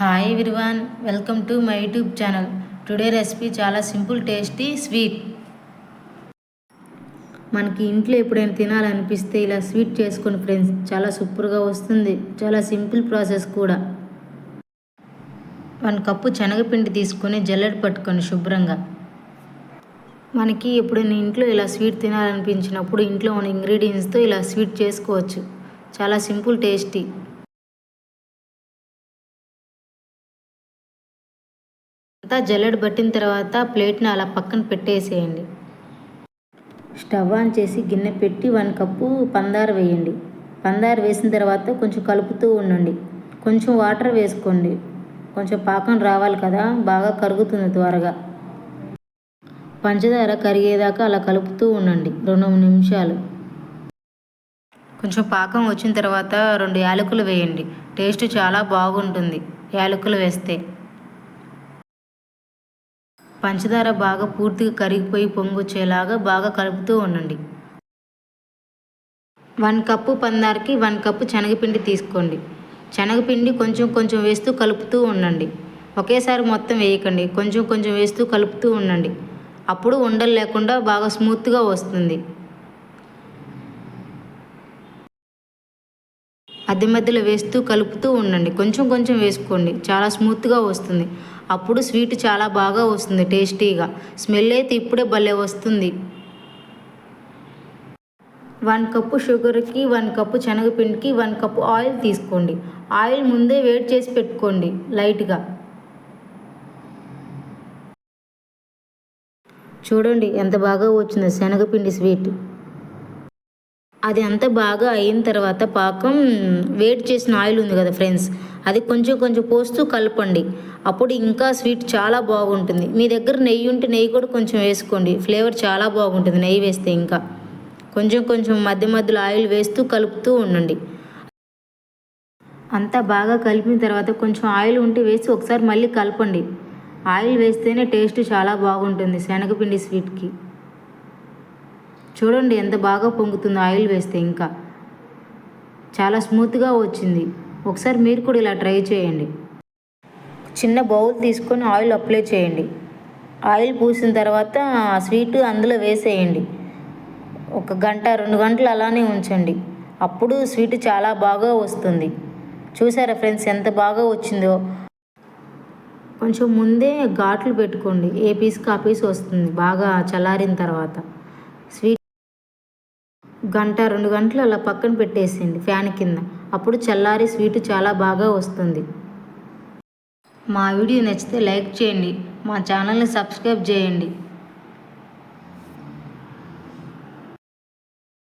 Hi everyone welcome to my YouTube channel today recipe చాలా simple tasty sweet మనకి ఇంట్లో ఎప్పుడైనా తినాలనిపిస్తే ఇలా స్వీట్ చేసుకోండి ఫ్రెండ్స్ చాలా సూపర్గా వస్తుంది. చాలా సింపుల్ ప్రాసెస్ కూడా. వన్ కప్పు శనగపిండి తీసుకొని జల్లెడ పట్టుకొని శుభ్రంగా. మనకి ఎప్పుడైనా ఇంట్లో ఇలా స్వీట్ తినాలనిపించినప్పుడు ఇంట్లో ఉన్న ఇంగ్రీడియంట్స్తో ఇలా స్వీట్ చేసుకోవచ్చు. చాలా సింపుల్ టేస్టీ అంతా జల్లెడు పట్టిన తర్వాత ప్లేట్ని అలా పక్కన పెట్టేసేయండి. స్టవ్ ఆన్ చేసి గిన్నె పెట్టి వన్ కప్పు పందారు వేయండి. పందారు వేసిన తర్వాత కొంచెం కలుపుతూ ఉండండి. కొంచెం వాటర్ వేసుకోండి. కొంచెం పాకం రావాలి కదా బాగా కరుగుతుంది త్వరగా. పంచదార కరిగేదాకా అలా కలుపుతూ ఉండండి రెండు మూడు నిమిషాలు. కొంచెం పాకం వచ్చిన తర్వాత రెండు యాలకులు వేయండి. టేస్ట్ చాలా బాగుంటుంది యాలకులు వేస్తే. పంచదార బాగా పూర్తిగా కరిగిపోయి పొంగొచ్చేలాగా బాగా కలుపుతూ ఉండండి. వన్ కప్పు పందారికి వన్ కప్పు శనగపిండి తీసుకోండి. శనగపిండి కొంచెం కొంచెం వేస్తూ కలుపుతూ ఉండండి. ఒకేసారి మొత్తం వేయకండి. కొంచెం కొంచెం వేస్తూ కలుపుతూ ఉండండి. అప్పుడు ఉండలు లేకుండా బాగా స్మూత్గా వస్తుంది. అద్దె మధ్యలో వేస్తూ కలుపుతూ ఉండండి. కొంచెం కొంచెం వేసుకోండి. చాలా స్మూత్గా వస్తుంది. అప్పుడు స్వీట్ చాలా బాగా వస్తుంది టేస్టీగా. స్మెల్ అయితే ఇప్పుడే భలే వస్తుంది. వన్ కప్పు షుగర్కి వన్ కప్పు శనగపిండికి వన్ కప్పు ఆయిల్ తీసుకోండి. ఆయిల్ ముందే వేడి చేసి పెట్టుకోండి లైట్గా. చూడండి ఎంత బాగా వచ్చిందో శనగపిండి స్వీట్. అది అంత బాగా అయిన తర్వాత పాకం వేడి చేసిన ఆయిల్ ఉంది కదా ఫ్రెండ్స్ అది కొంచెం కొంచెం పోస్తూ కలపండి. అప్పుడు ఇంకా స్వీట్ చాలా బాగుంటుంది. మీ దగ్గర నెయ్యి ఉంటే నెయ్యి కూడా కొంచెం వేసుకోండి. ఫ్లేవర్ చాలా బాగుంటుంది నెయ్యి వేస్తే ఇంకా. కొంచెం కొంచెం మధ్య మధ్యలో ఆయిల్ వేస్తూ కలుపుతూ ఉండండి. అంతా బాగా కలిపిన తర్వాత కొంచెం ఆయిల్ ఉంటే వేసి ఒకసారి మళ్ళీ కలపండి. ఆయిల్ వేస్తేనే టేస్ట్ చాలా బాగుంటుంది శనగపిండి స్వీట్కి. చూడండి ఎంత బాగా పొంగుతుందో ఆయిల్ వేస్తే ఇంకా. చాలా స్మూత్గా వచ్చింది. ఒకసారి మీరు కూడా ఇలా ట్రై చేయండి. చిన్న బౌల్ తీసుకొని ఆయిల్ అప్లై చేయండి. ఆయిల్ పూసిన తర్వాత ఆ స్వీట్ అందులో వేసేయండి. ఒక గంట రెండు గంటలు అలానే ఉంచండి. అప్పుడు స్వీట్ చాలా బాగా వస్తుంది. చూసారా ఫ్రెండ్స్ ఎంత బాగా వచ్చిందో? కొంచెం ముందే ఘాట్లు పెట్టుకోండి. ఏ పీస్కి ఆ పీస్ వస్తుంది. బాగా చల్లారిన తర్వాత. స్వీట్ గంట రెండు గంటలు అలా పక్కన పెట్టేసింది ఫ్యాన్ కింద. అప్పుడు చల్లారి స్వీట్ చాలా బాగా వస్తుంది. మా వీడియో నచ్చితే లైక్ చేయండి. మా ఛానల్ని సబ్స్క్రైబ్ చేయండి.